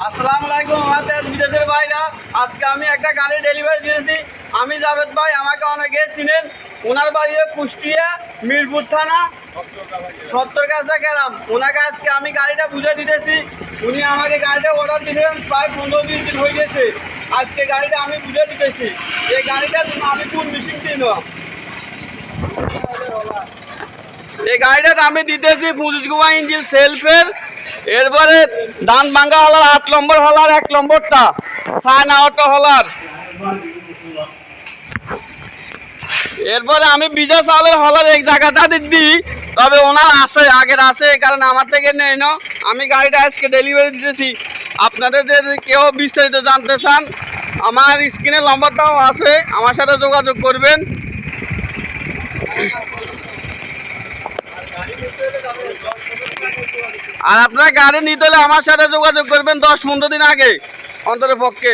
আসসালামু আলাইকুম আমাদের বিদেশের ভাইরা। আজকে আমি একটা গাড়ি ডেলিভারি দিয়েছি। আমি জাভেদ ভাই, আমাকে অনেকে চিনেন। ওনার বাড়ি কুষ্টিয়া, মিরপুর থানা সত্তর গেলাম ওনাকে আজকে আমি গাড়িটা বুঝে দিতেছি। উনি আমাকে গাড়িটা অর্ডার দিয়েছেন প্রায় পনেরো বিশ দিন হয়ে গেছে। আজকে গাড়িটা আমি বুঝে দিতেছি। এই গাড়িটা আমি কোন মিশিং দিন এই গাড়িটা আমি দিতেছি পঁচিশ কুমা ইঞ্জিন সেলফের। এরপরে ধান ভাঙ্গা হলার, আট নম্বর হলার, এক নম্বরটা। সাইন আউট হলার। এরপরে আমি বিজয় চালের হলার এক জায়গাটা দিই তবে ওনার আছে, আগের এই কারণে আমার থেকে নেই না। আমি গাড়িটা আজকে ডেলিভারি দিতেছি। আপনাদের কেউ বিস্তারিত জানতে চান, আমার স্ক্রিনে নম্বরটাও আছে, আমার সাথে যোগাযোগ করবেন। আর আপনার গাড়ি নিতে হলে আমার সাথে যোগাযোগ করবেন দশ পনেরো দিন আগে, অন্তরের পক্ষে।